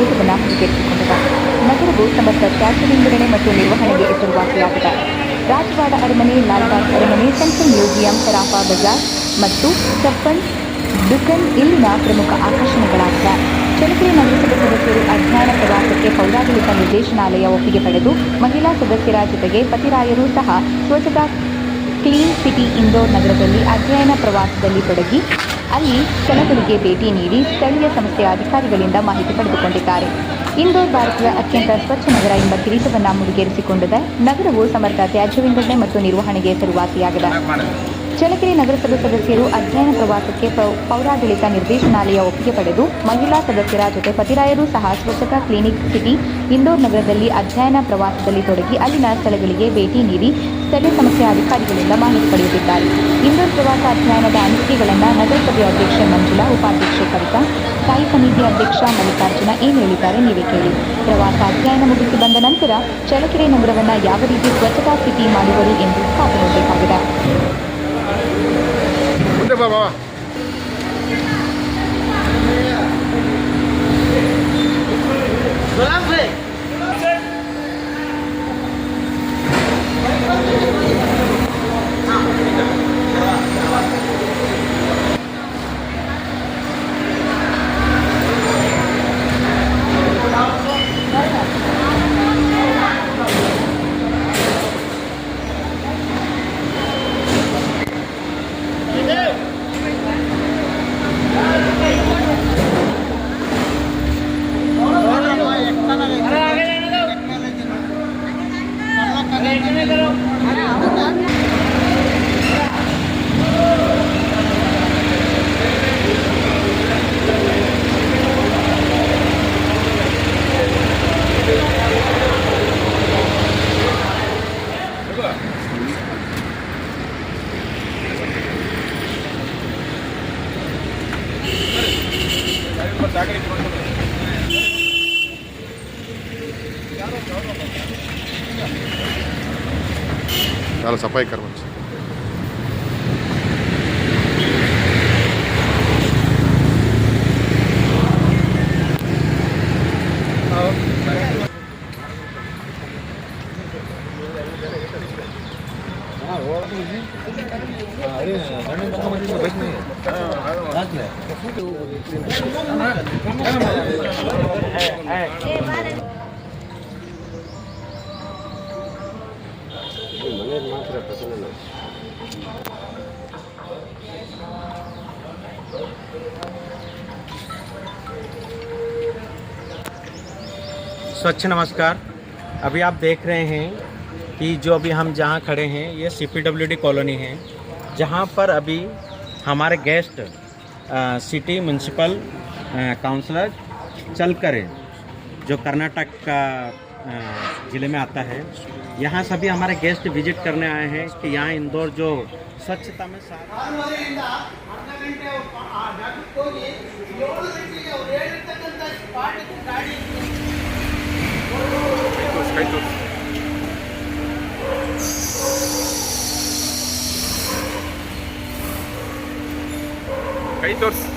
ಕಿರೀಟವನ್ನು ಮುಡಿಗೇರಿಸಿಕೊಂಡಿದೆ ನಗರವು ತಮ್ಮ ತ್ಯಾಜ್ಯ ವಿಂಗಡಣೆ ಮತ್ತು ನಿರ್ವಹಣೆಗೆ ಹೆಸರುವಾಸಿಯಾಗಿದೆ ರಾಜವಾಡ ಅರಮನೆ ಲಾಲ್ಬಾಗ್ ಅರಮನೆ, ಸೆಂಟ್ರಲ್ ಮ್ಯೂಸಿಯಂ, ಸರಾಫಾ ಬಜಾರ್ ಮತ್ತು ಸಪ್ಪನ್ ದುಕನ್ ಇಲ್ಲಿನ ಪ್ರಮುಖ ಆಕರ್ಷಣೆಗಳಾಗಿವೆ. ಚಳ್ಳಕೆರೆ ನಗರಸಭೆ ಸದಸ್ಯರು ಅಧ್ಯಯನ ಪ್ರವಾಸಕ್ಕೆ ಪೌರಾಡಳಿತ ನಿರ್ದೇಶನಾಲಯ ಒಪ್ಪಿಗೆ ಪಡೆದು ಮಹಿಳಾ ಸದಸ್ಯರ ಜೊತೆಗೆ ಪತಿರಾಯರು ಸಹ ಸ್ವಚ್ಛತಾ ಕ್ಲೀನ್ ಸಿಟಿ ಇಂದೋರ್ ನಗರದಲ್ಲಿ ಅಧ್ಯಯನ ಪ್ರವಾಸದಲ್ಲಿ ತೊಡಗಿ ಅಲ್ಲಿ ಸ್ಥಳಗಳಿಗೆ ಭೇಟಿ ನೀಡಿ ಸ್ಥಳೀಯ ಸಂಸ್ಥೆಯ ಅಧಿಕಾರಿಗಳಿಂದ ಮಾಹಿತಿ ಪಡೆದುಕೊಂಡಿದ್ದಾರೆ. ಇಂದೋರ್ ಭಾರತದ ಅತ್ಯಂತ ಸ್ವಚ್ಛ ನಗರ ಎಂಬ ಕಿರೀಟವನ್ನು ಮುಡಿಗೇರಿಸಿಕೊಂಡಿದೆ. ನಗರವು ಸಮರ್ಥ ತ್ಯಾಜ್ಯ ವಿಂಗಡಣೆ ಮತ್ತು ನಿರ್ವಹಣೆಗೆ ಹೆಸರುವಾಸಿಯಾಗಿದೆ ಚಳ್ಳಕೆರೆ ನಗರಸಭೆ ಸದಸ್ಯರು ಅಧ್ಯಯನ ಪ್ರವಾಸಕ್ಕೆ ಪೌರಾಡಳಿತ ನಿರ್ದೇಶನಾಲಯ ಒಪ್ಪಿಗೆ ಪಡೆದು ಮಹಿಳಾ ಸದಸ್ಯರ ಜೊತೆ ಪತಿರಾಯರು ಸಹ ಸ್ವಚ್ಛತಾ ಕ್ಲಿನಿಕ್ ಸಿಟಿ, ಇಂದೋರ್ ನಗರದಲ್ಲಿ ಅಧ್ಯಯನ ಪ್ರವಾಸದಲ್ಲಿ ತೊಡಗಿ ಅಲ್ಲಿನ ಸ್ಥಳಗಳಿಗೆ ಭೇಟಿ ನೀಡಿ ಸ್ಥಳೀಯ ಸಮಸ್ಯೆ ಅಧಿಕಾರಿಗಳಿಂದ ಮಾಹಿತಿ ಪಡೆಯುತ್ತಿದ್ದಾರೆ. ಇಂದೋರ್ ಪ್ರವಾಸ ಅಧ್ಯಯನದ ಅನಿಸಿಕೆಗಳನ್ನು ನಗರಸಭೆ ಅಧ್ಯಕ್ಷೆ ಮಂಜುಳಾ, ಉಪಾಧ್ಯಕ್ಷೆ ಕವಿತಾ, ಸ್ಥಾಯಿ ಸಮಿತಿ ಅಧ್ಯಕ್ಷ ಮಲ್ಲಿಕಾರ್ಜುನ ಏನು ಹೇಳಿದ್ದಾರೆ ನೀವೇ ಕೇಳಿ. ಪ್ರವಾಸ ಅಧ್ಯಯನ ಮುಗಿಸಿ ಬಂದ ನಂತರ ಚಳ್ಳಕೆರೆ ನಗರವನ್ನು ಯಾವ ರೀತಿ ಸ್ವಚ್ಛತಾ ಸ್ಥಿತಿ ಮಾಡುವರು ಎಂದು ಕಾದು ばば చాలా సఫాయి కర్మ स्वच्छ नमस्कार अभी आप देख रहे हैं कि जो अभी हम जहाँ खड़े हैं ये सी कॉलोनी है जहाँ पर अभी हमारे guest uh, city municipal uh, councillor चलकर जो कर्नाटक का ज़िले में आता है यहाँ सभी हमारे गेस्ट विज़िट करने आए हैं कि यहाँ इंदौर जो स्वच्छता में साथ ಕೈ ತೋರ್ಸು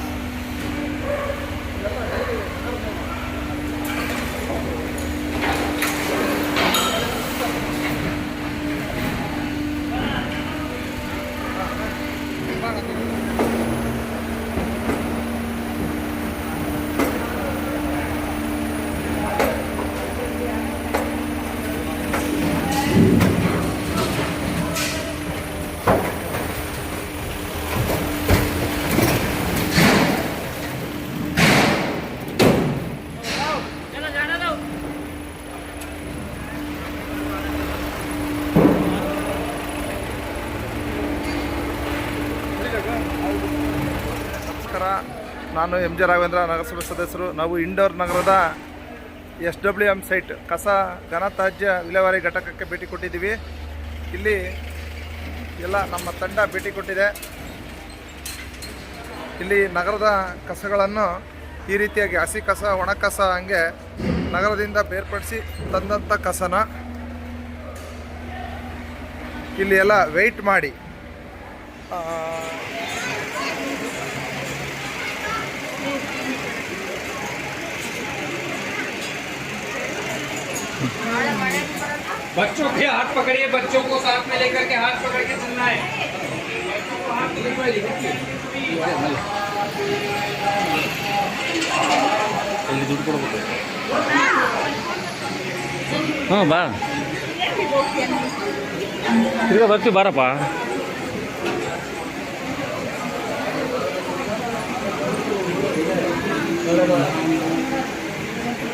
ನಮಸ್ಕಾರ ನಾನು ಎಂ ಜೆ ರಾಘವೇಂದ್ರ ನಗರಸಭೆ ಸದಸ್ಯರು. ನಾವು ಇಂಡೋರ್ ನಗರದ ಎಸ್ ಡಬ್ಲ್ಯೂ ಎಂ ಸೈಟ್, ಕಸ ಘನತ್ಯಾಜ್ಯ ವಿಲೇವಾರಿ ಘಟಕಕ್ಕೆ ಭೇಟಿ ಕೊಟ್ಟಿದ್ದೀವಿ. ಇಲ್ಲಿ ಎಲ್ಲ ನಮ್ಮ ತಂಡ ಭೇಟಿ ಕೊಟ್ಟಿದೆ. ಇಲ್ಲಿ ನಗರದ ಕಸಗಳನ್ನು ಈ ರೀತಿಯಾಗಿ ಹಸಿ ಕಸ, ಒಣ ಕಸ ಹಂಗೆ ನಗರದಿಂದ ಬೇರ್ಪಡಿಸಿ ತಂದಂಥ ಕಸನ ಇಲ್ಲಿ ಎಲ್ಲ ವೆಯ್ಟ್ ಮಾಡಿ बच्चों के हाथ पकड़िए बच्चों को साथ में लेकर के हाथ पकड़ के चलना है ಹಾಂ ಬಾ ತಿರ್ಗಾ ಬರ್ತೀವಿ ಬಾರಪ್ಪ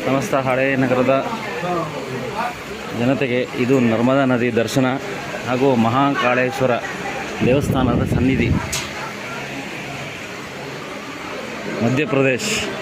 ಸಮಸ್ತ ಹಳೆ ನಗರದ ಜನತೆಗೆ ಇದು ನರ್ಮದಾ ನದಿ ದರ್ಶನ ಹಾಗೂ ಮಹಾಕಾಳೇಶ್ವರ ದೇವಸ್ಥಾನದ ಸನ್ನಿಧಿ. ಮಧ್ಯಪ್ರದೇಶ್.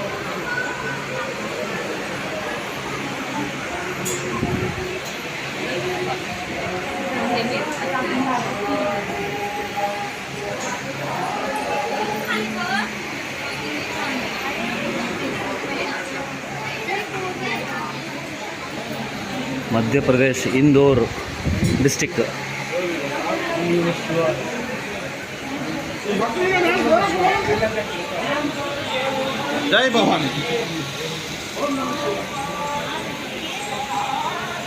ಮಧ್ಯಪ್ರದೇಶ್ ಇಂದೋರ್ ಡಿಸ್ಟಿಕ್ ಜೈ ಭವಾನಿ.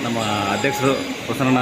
ನಮ್ಮ ಅಧ್ಯಕ್ಷರು ಪ್ರಸನ್ನ.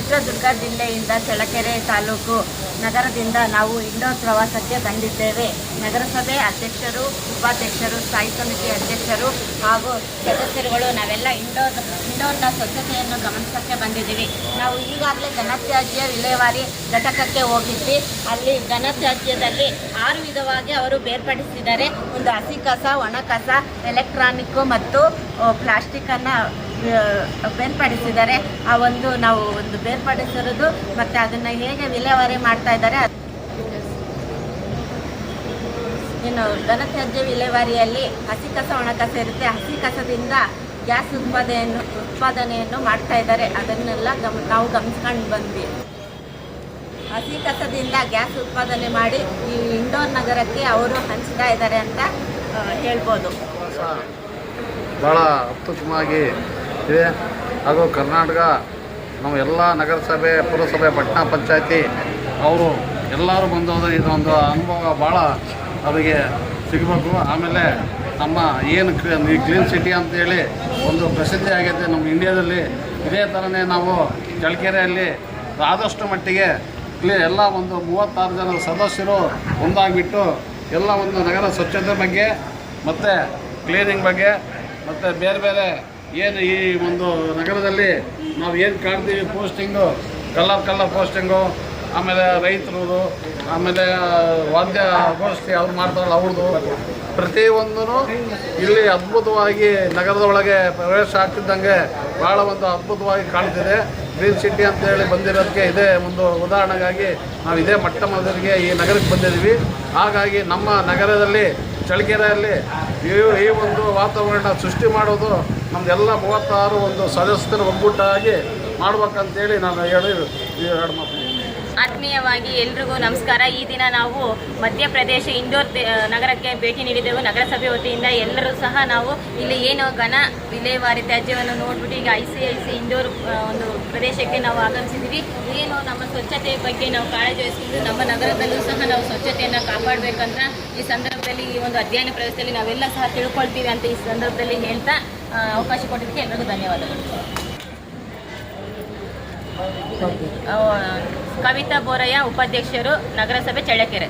ಚಿತ್ರದುರ್ಗ ಜಿಲ್ಲೆಯಿಂದ ಚಳ್ಳಕೆರೆ ತಾಲೂಕು ನಗರದಿಂದ ನಾವು ಇಂಡೋರ್ ಪ್ರವಾಸಕ್ಕೆ ಬಂದಿದ್ದೇವೆ. ನಗರಸಭೆ ಅಧ್ಯಕ್ಷರು, ಉಪಾಧ್ಯಕ್ಷರು, ಸ್ಥಾಯಿ ಸಮಿತಿ ಅಧ್ಯಕ್ಷರು ಹಾಗೂ ಸದಸ್ಯರುಗಳು ನಾವೆಲ್ಲ ಇಂಡೋರ್, ಇಂಡೋರ್ನ ಸ್ವಚ್ಛತೆಯನ್ನು ಗಮನಿಸೋಕ್ಕೆ ಬಂದಿದ್ದೀವಿ. ನಾವು ಈಗಾಗಲೇ ಘನತ್ಯಾಜ್ಯ ವಿಲೇವಾರಿ ಘಟಕಕ್ಕೆ ಹೋಗಿದ್ವಿ. ಅಲ್ಲಿ ಘನತ್ಯಾಜ್ಯದಲ್ಲಿ ಆರು ವಿಧವಾಗಿ ಅವರು ಬೇರ್ಪಡಿಸಿದ್ದಾರೆ. ಒಂದು ಹಸಿ ಕಸ, ಒಣ ಕಸ, ಎಲೆಕ್ಟ್ರಾನಿಕ್ಕು ಮತ್ತು ಪ್ಲಾಸ್ಟಿಕ್ಕನ್ನು ಬೇರ್ಪಡಿಸಿದ್ದಾರೆ. ಆ ಒಂದು ನಾವು ಒಂದು ಬೇರ್ಪಡಿಸಿರೋದು ಮತ್ತೆ ಅದನ್ನ ಹೇಗೆ ವಿಲೇವಾರಿ ಮಾಡ್ತಾ ಇದ್ದಾರೆ ಇನ್ನು ಘನತ್ಯಾಜ್ಯ ವಿಲೇವಾರಿಯಲ್ಲಿ ಹಸಿ ಕಸ ಒಣ ಕಸ ಇರುತ್ತೆ ಹಸಿ ಕಸದಿಂದ ಗ್ಯಾಸ್ ಉತ್ಪಾದನೆಯನ್ನು ಉತ್ಪಾದನೆಯನ್ನು ಮಾಡ್ತಾ ಇದ್ದಾರೆ. ಅದನ್ನೆಲ್ಲ ಗಮ ನಾವು ಗಮನಿಸ್ಕೊಂಡು ಬಂದ್ವಿ. ಹಸಿ ಕಸದಿಂದ ಗ್ಯಾಸ್ ಉತ್ಪಾದನೆ ಮಾಡಿ ಈ ಇಂಡೋರ್ ನಗರಕ್ಕೆ ಅವರು ಹಂಚ್ತಾ ಇದ್ದಾರೆ ಅಂತ ಹೇಳ್ಬೋದು. ಭಾಳ ಅತ್ಯುತ್ತಮವಾಗಿ ಇದೆ ಹಾಗೂ ಕರ್ನಾಟಕ ನಾವು ಎಲ್ಲ ನಗರಸಭೆ, ಪುರಸಭೆ ಪಟ್ಟಣ ಪಂಚಾಯತಿ ಅವರು ಎಲ್ಲರೂ ಬಂದು ಇದೊಂದು ಅನುಭವ ಭಾಳ ಅವರಿಗೆ ಸಿಗಬೇಕು. ಆಮೇಲೆ ನಮ್ಮ ಏನು ಕ್ಲೀನ್ ಸಿಟಿ ಅಂತೇಳಿ ಒಂದು ಪ್ರಸಿದ್ಧಿ ಆಗೈತೆ ನಮ್ಮ ಇಂಡಿಯಾದಲ್ಲಿ. ಇದೇ ಥರನೇ ನಾವು ಚಳ್ಳಕೆರೆಯಲ್ಲಿ ಆದಷ್ಟು ಮಟ್ಟಿಗೆ ಕ್ಲೀ ಎಲ್ಲ ಒಂದು ಮೂವತ್ತಾರು ಜನ ಸದಸ್ಯರು ಒಂದಾಗಿಬಿಟ್ಟು ಎಲ್ಲ ಒಂದು ನಗರ ಸ್ವಚ್ಛತೆ ಬಗ್ಗೆ, ಮತ್ತು ಕ್ಲೀನಿಂಗ್ ಬಗ್ಗೆ, ಮತ್ತು ಬೇರೆ ಬೇರೆ ಏನು ಈ ಒಂದು ನಗರದಲ್ಲಿ ನಾವು ಏನು ಕಾಣ್ತೀವಿ ಪೋಸ್ಟಿಂಗು ಕಲರ್ ಕಲ್ಲರ್ ಪೋಸ್ಟಿಂಗು, ಆಮೇಲೆ ರೈತರದು, ಆಮೇಲೆ ವಾದ್ಯ ಗೋಷ್ಠಿ ಅವ್ರು ಮಾಡ್ತಾರಲ್ಲ ಅವ್ರದ್ದು. ಪ್ರತಿಯೊಂದೂ ಇಲ್ಲಿ ಅದ್ಭುತವಾಗಿ ನಗರದೊಳಗೆ ಪ್ರವೇಶ ಆಗ್ತಿದ್ದಂಗೆ ಭಾಳ ಒಂದು ಅದ್ಭುತವಾಗಿ ಕಾಣ್ತಿದೆ. ಗ್ರೀನ್ ಸಿಟಿ ಅಂತೇಳಿ ಬಂದಿರೋದಕ್ಕೆ ಇದೇ ಒಂದು ಉದಾಹರಣೆಗಾಗಿ ನಾವು ಇದೇ ಮಟ್ಟ ಮೊದಲಿಗೆ ಈ ನಗರಕ್ಕೆ ಬಂದಿದ್ದೀವಿ. ಹಾಗಾಗಿ ನಮ್ಮ ನಗರದಲ್ಲಿ ಚಳ್ಳಕೆರೆಯಲ್ಲಿ ಈ ಈ ಒಂದು ವಾತಾವರಣ ಸೃಷ್ಟಿ ಮಾಡೋದು ನಮ್ಮದೆಲ್ಲ ಮೂವತ್ತಾರು ಒಂದು ಸದಸ್ಯರ ಒಗ್ಗೂಟಾಗಿ ಮಾಡ್ಬೇಕಂತೇಳಿ ನಾನು ಹೇಳಿ ಎರಡು ಮಾತು. ಆತ್ಮೀಯವಾಗಿ ಎಲ್ರಿಗೂ ನಮಸ್ಕಾರ. ಈ ದಿನ ನಾವು ಮಧ್ಯಪ್ರದೇಶ ಇಂದೋರ್ ನಗರಕ್ಕೆ ಭೇಟಿ ನೀಡಿದ್ದೆವು. ನಗರಸಭೆ ವತಿಯಿಂದ ಎಲ್ಲರೂ ಸಹ ನಾವು ಇಲ್ಲಿ ಏನು ಘನ ವಿಲೇವಾರಿ ತ್ಯಾಜ್ಯವನ್ನು ನೋಡ್ಬಿಟ್ಟು ಈಗ I C I C Indore ಒಂದು ಪ್ರದೇಶಕ್ಕೆ ನಾವು ಆಗಮಿಸಿದ್ದೀವಿ. ಏನು ನಮ್ಮ ಸ್ವಚ್ಛತೆ ಬಗ್ಗೆ ನಾವು ಕಾಳಜಿ ವಹಿಸಿದ್ದು ನಮ್ಮ ನಗರದಲ್ಲೂ ಸಹ ನಾವು ಸ್ವಚ್ಛತೆಯನ್ನು ಕಾಪಾಡಬೇಕಂತ ಈ ಸಂದರ್ಭದಲ್ಲಿ ಈ ಒಂದು ಅಧ್ಯಯನ ಪ್ರದೇಶದಲ್ಲಿ ನಾವೆಲ್ಲ ಸಹ ತಿಳ್ಕೊಳ್ತೀವಿ ಅಂತ ಈ ಸಂದರ್ಭದಲ್ಲಿ ಹೇಳ್ತಾ ಅವಕಾಶ ಕೊಟ್ಟಿದ್ದಕ್ಕೆ ಎಲ್ಲರಿಗೂ ಧನ್ಯವಾದಗಳು. ಕವಿತಾ ಬೋರಯ್ಯ ಉಪಾಧ್ಯಕ್ಷರು ನಗರಸಭೆ ಚಳ್ಳಕೆರೆ.